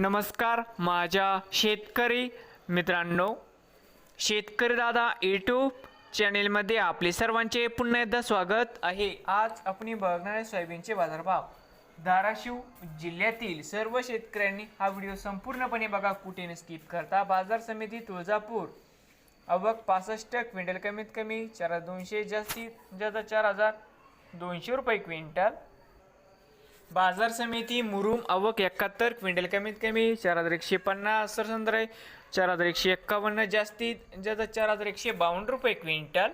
नमस्कार माझ्या शेतकरी मित्रांनो शेतकरी दादा यूट्यूब चॅनेलमध्ये आपले सर्वांचे पुन्हा एकदा स्वागत आहे. आज आपण बघणार आहे सोयाबीनचे बाजारभाव. धाराशिव जिल्ह्यातील सर्व शेतकऱ्यांनी हा व्हिडिओ संपूर्णपणे बघा कुठे न स्किप करता. बाजार समिती तुळजापूर. अवक पासष्ट क्विंटल कमीत कमी चार दोनशे जास्तीत जास्त चार हजार दोनशे रुपये क्विंटल. बाजार समिती मुरुम आवक एकाहत्तर क्विंटल कमीत कमी चार हजार एकशे पन्नास सरसंद्र चार हजार एकशे एक्कावन्न जास्तीत ज्याचा चार हजार एकशे बावन्न रुपये क्विंटल.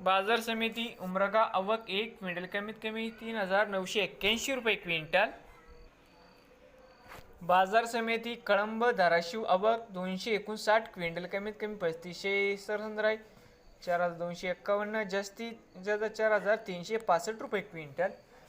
बाजार समिती उमरगा आवक एक क्विंटल कमीत कमी तीन हजार नऊशे एक्क्याऐंशी रुपये क्विंटल. बाजार समिती कळंब धाराशिव आवक दोनशे एकोणसाठ क्विंटल कमीत कमी पस्तीसशे सरसंद्र चार हजार दोनशे एक्कावन्न जास्तीत ज्याचा चार हजार तीनशे पासष्ट रुपये क्विंटल.